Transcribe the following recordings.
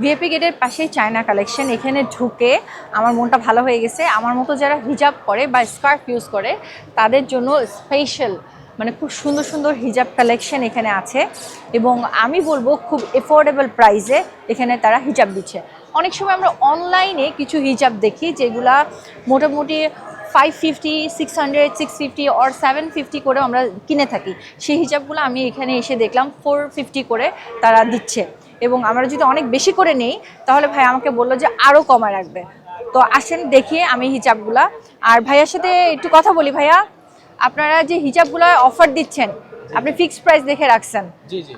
ভিএপি গেটের পাশেই China collection এখানে ঢুকে আমার মনটা ভালো হয়ে গেছে। আমার মতো যারা হিজাব করে বা স্কার্ফ ইউজ করে, তাদের জন্য স্পেশাল মানে খুব সুন্দর সুন্দর হিজাব কালেকশন এখানে আছে। এবং আমি বলব খুব এফোর্ডেবল প্রাইসে এখানে তারা হিজাব দিচ্ছে। অনেক সময় আমরা অনলাইনে কিছু হিজাব দেখি যেগুলা মোটামুটি five fifty six hundred six fifty or seven fifty করে আমরা কিনে থাকি। সেই হিজাবগুলো আমি এখানে এসে দেখলাম ফোর ফিফটি করে তারা দিচ্ছে। এবং আমরা যদি অনেক বেশি করে নেই তাহলে ভাই আমাকে বলল যে আরও কমা রাখবে। তো আসেন দেখি আমি হিজাবগুলা। আর ভাইয়ার সাথে একটু কথা বলি ভাইয়া। আপনারা যে হিজাবগুলো অফার দিচ্ছেন আপনি ফিক্সড প্রাইস দেখে রাখছেন।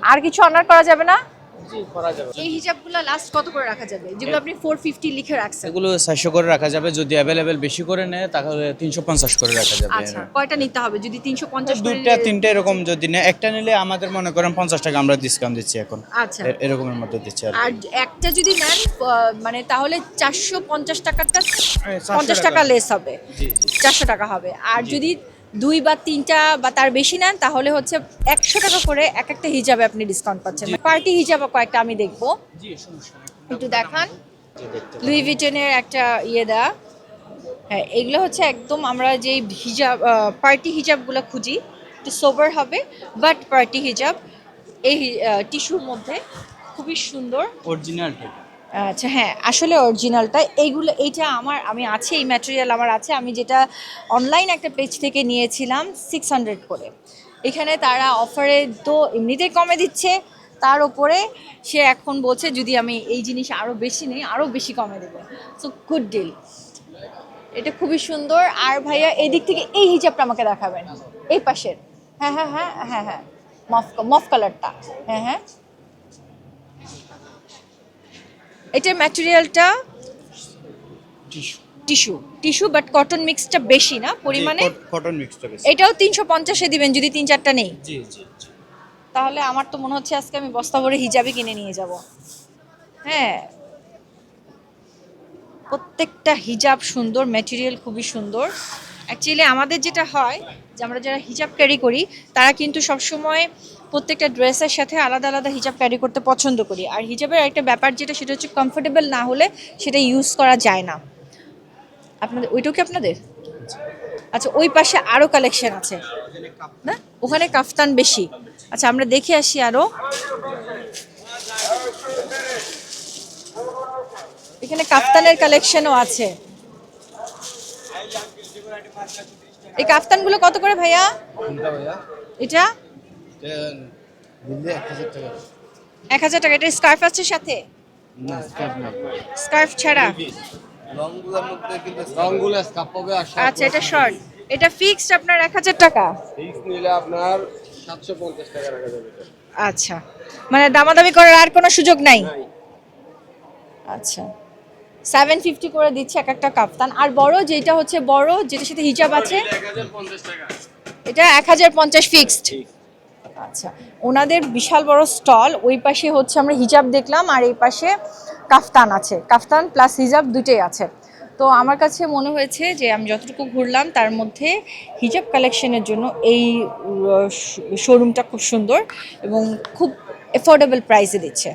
আর কিছু অনার করা যাবে না? এই হিজাবগুলো লাস্ট কত করে রাখা যাবে? যেগুলো আপনি ফোর ফিফটি লিখে রাখছেন। এগুলো চারশো করে রাখা যাবে। যদি অ্যাভেলেবেল বেশি করে নেয় তাহলে তিনশো পঞ্চাশ করে রাখা যাবে আচ্ছা কয়টা নিতে হবে? যদি তিনশো পঞ্চাশ দুইটা তিনটা এরকম যদি নেয়। একটা নিলে আমাদের মনে করেন পঞ্চাশ টাকা আমরা ডিসকাউন্ট দিচ্ছি এখন। আচ্ছা। এরকমের মধ্যে দিচ্ছি আর একটা যদি নেন মানে তাহলে চারশো পঞ্চাশ টাকাটা হ্যাঁ, 400 পঞ্চাশ টাকা। টাকা। লেস হবে। জি জি। চারশো টাকা হবে। আর যদি দুই বা তিনটা বা তার বেশি নেন তাহলে হচ্ছে একশো টাকা করে এক একটা হিজাবে আপনি ডিসকাউন্ট পাচ্ছেন। পার্টি হিজাব কয়েকটা আমি দেখব। একটু দেখান। লুই ভিটনের একটা ইয়ে দেওয়া হ্যাঁ এগুলো হচ্ছে একদম আমরা যেই হিজাব পার্টি হিজাবগুলো খুঁজি একটু সোবার হবে বাট পার্টি হিজাব এই টিস্যুর মধ্যে খুবই সুন্দর। অরিজিনাল আচ্ছা হ্যাঁ আসলে অরিজিনালটা এইগুলো, এইটা আমার, আমি আছে, এই ম্যাটেরিয়াল আমার আছে। আমি যেটা অনলাইন একটা পেজ থেকে নিয়েছিলাম সিক্স হান্ড্রেড করে। এখানে তারা অফারে তো এমনিতেই কমে দিচ্ছে, তার উপরে সে এখন বলছে, যদি আমি এই জিনিস আরও বেশি নেই আরও বেশি কমে দেবে। সো গুড ডিল এটা খুবই সুন্দর। আর ভাইয়া, এই দিক থেকে এই হিজাবটা আমাকে দেখাবেন। এই পাশের। হ্যাঁ হ্যাঁ হ্যাঁ হ্যাঁ হ্যাঁ। মফ মফ কালারটা হ্যাঁ হ্যাঁ। এটার ম্যাটেরিয়ালটা tissue tissue tissue but cotton মিক্সটা বেশি না পরিমাণে কটন মিক্সটা বেশি। এটাও তিনশো পঞ্চাশে দিবেন যদি তিন চারটা নেই। জি জি। তাহলে আমার তো মনে হচ্ছে আজকে আমি বস্তা ভরে হিজাবই কিনে নিয়ে যাব। হ্যাঁ। প্রত্যেকটা হিজাব সুন্দর ম্যাটেরিয়াল খুবই সুন্দর। অ্যাকচুয়ালি আমাদের যেটা হয় যে আমরা যারা হিজাব ক্যারি করি তারা কিন্তু সবসময় প্রত্যেকটা ড্রেসের সাথে আলাদা আলাদা হিজাব ক্যারি করতে পছন্দ করি। আর হিজাবের একটা ব্যাপার যেটা সেটা হচ্ছে কমফোর্টেবল না হলে সেটা ইউজ করা যায় না। আপনাদের ওইটাও কি আপনাদের? আচ্ছা ওই পাশে আরও কালেকশন আছে। না? ওখানে কাফতান বেশি। আচ্ছা আমরা দেখে আসি আরও এখানে কাফতানের কালেকশনও আছে। এই কাফতানগুলো কত করে ভাইয়া? এটা? এক হাজার টাকা এটা স্কার্ফ আছে সাথে? না স্কার্ফ না। স্কার্ফ ছাড়া? রংগুলোর মধ্যে কিন্তু রংগুলো স্কার্ফ হবে আর আচ্ছা এটা শর্ট এটা ফিক্সড আপনার এক হাজার টাকা? ফিক্স নিলে আপনার সাতশো পঞ্চাশ টাকা রাখা যাবে আচ্ছা। মানে দামাদামি করার আর কোনো সুযোগ নাই? আচ্ছা। সেভেন ফিফটি করে দিচ্ছে এক একটা কাপ্তান আর বড় যেটা হচ্ছে বড় যেটার সাথে হিজাব আছে এটা এক হাজার পঞ্চাশ ফিক্সড আচ্ছা ওনাদের বিশাল বড় স্টল, ওই পাশে হচ্ছে আমরা হিজাব দেখলাম, আর এই পাশে কাফতান আছে। কাফতান প্লাস হিজাব দুটোই আছে। তো আমার কাছে মনে হয়েছে যে আমি যতটুকু ঘুরলাম, তার মধ্যে হিজাব কালেকশনের জন্য এই শোরুমটা খুব সুন্দর এবং খুব এফোর্ডেবল প্রাইসে দিচ্ছে।